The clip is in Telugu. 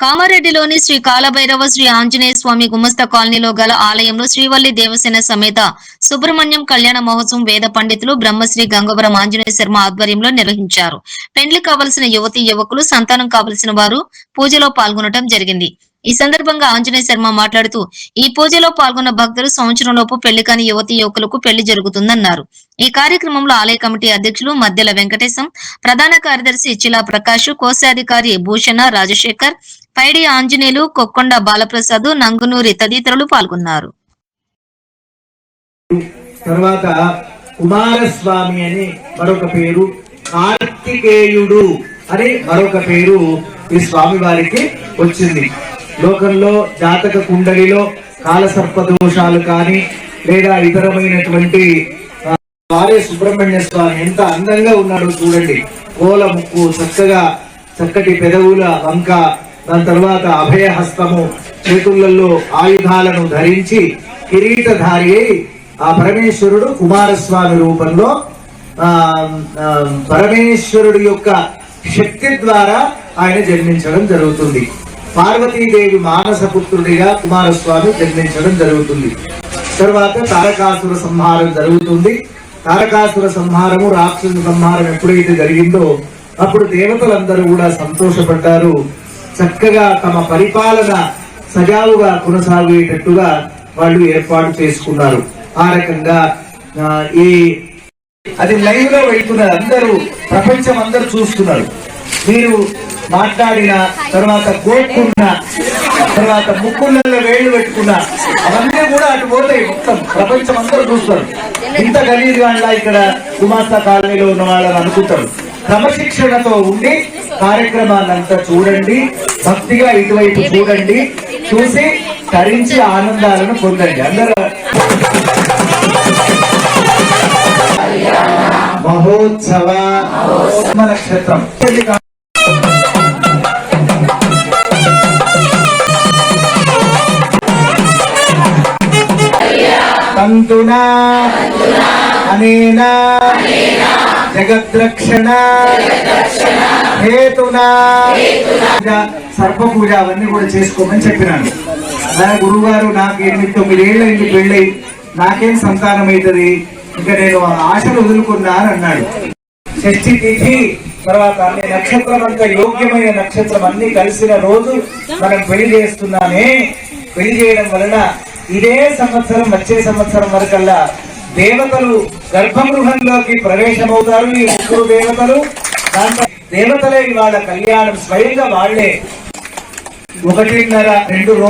కామారెడ్డిలోని శ్రీ కాలభైరవ శ్రీ ఆంజనేయ స్వామి గుమస్త కాలనీలో గల ఆలయంలో శ్రీవల్లి దేవసేన సమేత సుబ్రహ్మణ్యం కళ్యాణ మహోత్సవం వేద పండితులు బ్రహ్మశ్రీ గంగవరం ఆంజనేయ శర్మ ఆధ్వర్యంలో నిర్వహించారు. పెండ్లి కావలసిన యువతి యువకులు సంతానం కావలసిన వారు పూజలో పాల్గొనడం జరిగింది. ఈ సందర్భంగా ఆంజనేయ శర్మ మాట్లాడుతూ ఈ పూజలో పాల్గొన్న భక్తులు సంవత్సరంలోపు పెళ్ళి కాని యువతి యువకులకు పెళ్ళి జరుగుతుందన్నారు. ఈ కార్యక్రమంలో ఆలయ కమిటీ అధ్యక్షులు మద్దెల వెంకటేశం ప్రధాన కార్యదర్శి చిలా ప్రకాష్ కోశాధికారి భూషణ రాజశేఖర్ పైడి ఆంజనేయులు కొక్కొండ బాలప్రసాద్ నంగునూరి తదితరులు పాల్గొన్నారు. తర్వాత కుమారస్వామి అని మరొక పేరు కార్తికేయుడు అని మరొక పేరు ఈ స్వామి వారికి వచ్చింది. లోకంలో జాతక కుండలిలో కాలసర్ప దోషాలు కానీ లేదా ఇతరమైనటువంటి వారే సుబ్రహ్మణ్య స్వామి ఎంత అందంగా ఉన్నాడో చూడండి. కోల ముక్కు చక్కగా చక్కటి పెదవుల వంక దాని తర్వాత అభయహస్తము చేతులలో ఆయుధాలను ధరించి కిరీటధారి అయి ఆ పరమేశ్వరుడు కుమారస్వామి రూపంలో ఆ పరమేశ్వరుడు యొక్క శక్తి ద్వారా ఆయన జన్మించడం జరుగుతుంది. పార్వతీదేవి మానస పుత్రుడిగా కుమారస్వామి జన్మించడం జరుగుతుంది. తర్వాత తారకాసుర సంహారం జరుగుతుంది. తారకాసుర సంహారము రాక్షస సంహారం ఎప్పుడైతే జరిగిందో అప్పుడు దేవతలందరూ కూడా సంతోషపడ్డారు. చక్కగా తమ పరిపాలన సజావుగా కొనసాగేటట్టుగా వాళ్ళు ఏర్పాటు చేసుకున్నారు. ఆ రకంగా ఆ, ఈ అది లైవ్లో వెళ్తున్నారు అందరూ ప్రపంచం అందరూ చూస్తున్నారు. మీరు మాట్లాడిన తర్వాత కోరుకున్న తర్వాత ముక్కులలో వేళ్ళు పెట్టుకున్న అవన్నీ కూడా అటు పోతాయి మొత్తం. ప్రపంచం అందరూ చూస్తారు. ఇంత గలీజ్ వాళ్ళ ఇక్కడ గుమాస్తా కాలనీలో ఉన్న వాళ్ళని అనుకుంటారు. క్రమశిక్షణతో ఉండి కార్యక్రమాన్నంతా చూడండి. భక్తిగా ఇటువైపు చూడండి. చూసి తరించి ఆనందాలను పొందండి. అందరూ మహోత్సవ నక్షత్రం తంతునా అనేన. జగద్రక్షణ. హేతునా. సర్ప పూజ అవన్నీ కూడా చేసుకోమని చెప్పినాను. నా గురువు గారు నాకు ఎనిమిది తొమ్మిది ఏళ్ళ ఇంటి పెళ్ళి. నాకేం సంతానం అవుతుంది ఇంకా నేను ఆ ఆశను వదులుకున్నా అని అన్నాడు. షష్ఠి తిథి తర్వాత అన్ని నక్షత్రం అంతా యోగ్యమైన నక్షత్రం అన్ని కలిసిన రోజు మనం పెళ్ళి చేస్తున్నామే. పెళ్ళి చేయడం వలన ఇదే సంవత్సరం వచ్చే సంవత్సరం వరకల్లా దేవతలు గర్భగృహంలోకి ప్రవేశమవుతారు ఈ ముగ్గురు దేవతలు. దాంట్లో దేవతలే ఇవాళ కళ్యాణం స్వయంగా వాళ్ళే. ఒకటిన్నర రెండు రోజులు